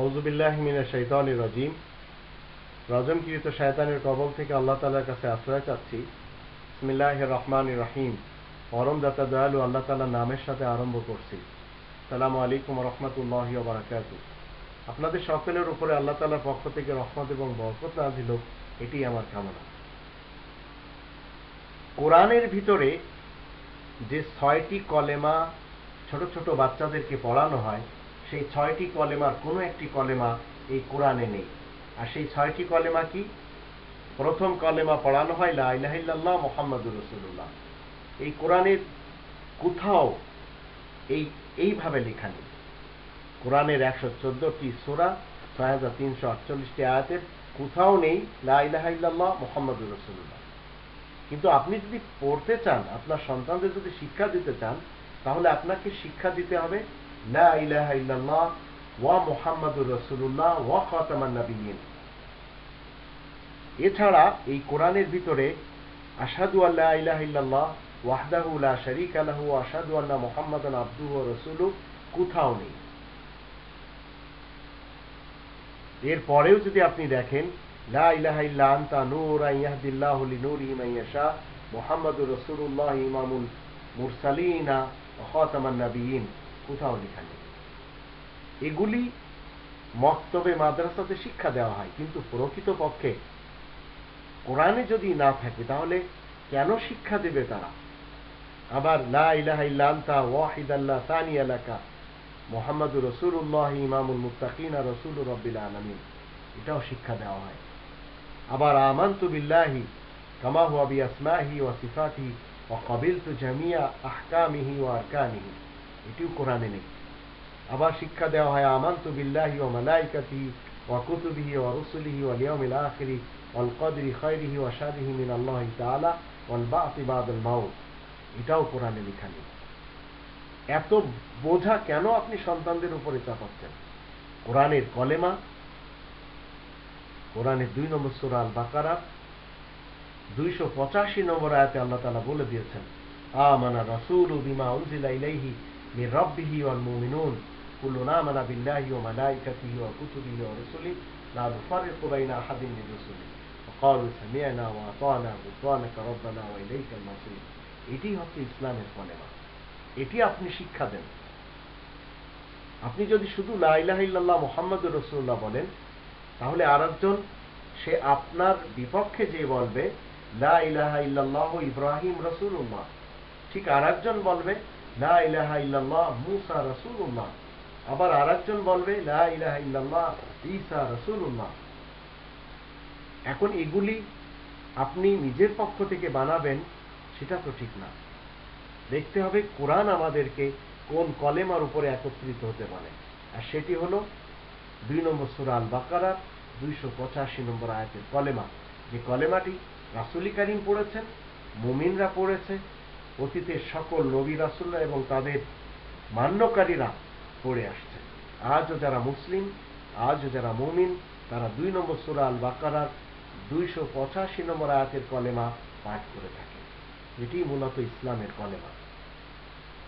আউজুবিল্লাহ মিনা শৈতানি রাজিম। রজমকৃত শয়তানের কবল থেকে আল্লাহ তালার কাছে আশ্রয় চাচ্ছি। ইসমিল্লাহ রহমান রহিম। পরম দাতা দয়ালু আল্লাহ তালার নামের সাথে আরম্ভ করছি। সালামু আলাইকুম রহমতুল্লাহ বারাকাত আপনাদের সকলের উপরে আল্লাহ তালার পক্ষ থেকে রহমত এবং বরকত নাজিল এটি আমার কামনা। কোরআনের ভিতরে যে ছয়টি কলেমা ছোট ছোট বাচ্চাদেরকে পড়ানো হয় সেই ছয়টি কলেমার কোনো একটি কলেমা এই কোরআনে নেই। আর সেই ছয়টি কলেমা কি? প্রথম কলেমা পড়ানো হয়, লা ইলাহিল্লাহ মোহাম্মদুর রসুল্লাহ এই কোরআনের কোথাও এই, এইভাবে লেখা নেই। কোরআনের একশো চোদ্দটি সোরা, ছয় হাজার তিনশো আটচল্লিশটি আয়াতের কোথাও নেই, লা ইলাহিল্লাহ মোহাম্মদুর রসুল্লাহ কিন্তু আপনি যদি পড়তে চান, আপনার সন্তানদের যদি শিক্ষা দিতে চান, তাহলে আপনাকে শিক্ষা দিতে হবে লা ইলাহা ইল্লাল্লাহ ওয়া মুহাম্মাদুর রাসূলুল্লাহ ওয়া খাতামান নাবিয়্যিন। এছাড়া এই কোরআনের ভিতরে আশহাদু আল্লা ইলাহা ইল্লাল্লাহ ওয়াহদাহু লা শারীকা লাহু ওয়া আন্না মুহাম্মাদান আবদুহু ওয়া রাসূলুহু কোথাও নেই। এরপরেও যদি আপনি দেখেন, লা ইলাহা ইল্লা আনতা নূরান ইয়াহদিল্লাহু লিনূরিহি মান ইয়াশা, মুহাম্মাদুর রাসূলুল্লাহ ইমামুল মুরসালিনা ওয়া খাতামান নাবিয়্যিন। কোথাও লেখা নেই। এগুলি মক্তবে মাদ্রাসাতে শিক্ষা দেওয়া হয়, কিন্তু প্রকৃতপক্ষে কোরআনে যদি না থাকে, তাহলে কেন শিক্ষা দেবে তারা? আবার লা ইলাহা ইল্লা আনতা ওয়াহিদ আলাকা মোহাম্মদুর রসুল্লাহ ইমামুল রসুল রব্বিল আলমিন। এটাও শিক্ষা দেওয়া হয়। আবার বিল্লাহি আসমাহি সিফাতি ওয়া কাবিলতু জামিয়া আহকামিহি ওয়া আরকানিহি। এটিও কোরআনে নেই। আবার শিক্ষা দেওয়া হয়, আমান্তু বিল্লাহি ওয়া মালাইকাতিহি ওয়া কুতুবিহি ওয়া রুসুলিহি ওয়াল ইয়াউমিল আখিরি ওয়াল কদরি খায়রিহি ওয়া শারিহি মিন আল্লাহি তাআলা ওয়াল বা'তি বাদাল মাউত। এটাও কোরআনে লেখা নেই। এত বোঝা কেন আপনি সন্তানদের উপরে চাপাচ্ছেন? কোরআনের কলেমা, কোরআনের দুই নম্বর সুরা আল বাকারা দুইশো পঁচাশি নম্বর আয়াতে আল্লাহ তালা বলে দিয়েছেন, আমানা রাসূল বিমা উনজিলা মির রাব্বিহি ওয়াল মুমিনুন কুল্লুনা আমানা বিল্লাহি ওয়া মালাইকাতিহি ওয়া কুতুবিহি ওয়া রুসুলিহি লা নুফাররিকু বাইনা আহাদিন মির রুসুলিহি وقالوا سمعنا وأطعنا غفرانك ربنا وإليك المصير এটি হচ্ছে ইসলামের কলেমা এটি আপনি শিক্ষা দেন আপনি যদি শুধু লাইলাহিল্লাহ মোহাম্মদ রসুল্লাহ বলেন তাহলে আর একজন সে আপনার বিপক্ষে যে বলবে লা ইলাহা ইল্লাল্লাহ ইব্রাহিম রসুল্লাহ ঠিক আর একজন বলবে লা ইলাহা ইল্লাল্লাহ, মুসা রসুল্লাহ আবার আর একজন বলবে, লা ইলাহা ইল্লাল্লাহ, ঈসা রসুল্লাহ এখন এগুলি আপনি নিজের পক্ষ থেকে বানাবেন, সেটা তো ঠিক না। দেখতে হবে কোরআন আমাদেরকে কোন কলেমার উপরে একত্রিত হতে বলে। আর সেটি হলো দুই নম্বর সুরা আল বাকারার দুইশো পঁচাশি নম্বর আয়াতের কলেমা। যে কলেমাটি রাসুলি কারিম পড়েছেন, মুমিনরা পড়েছে অতীতের সকল নবী রাসুল্লাহ এবং তাদের মান্যকারীরা পড়ে আসছে। আজও যারা মুসলিম, আজও যারা মুমিন, তারা দুই নম্বর সুরা আল বাকারার দুইশো পঁচাশি নম্বর আয়াতের কলেমা পাঠ করে থাকে। এটি মূলত ইসলামের কলেমা।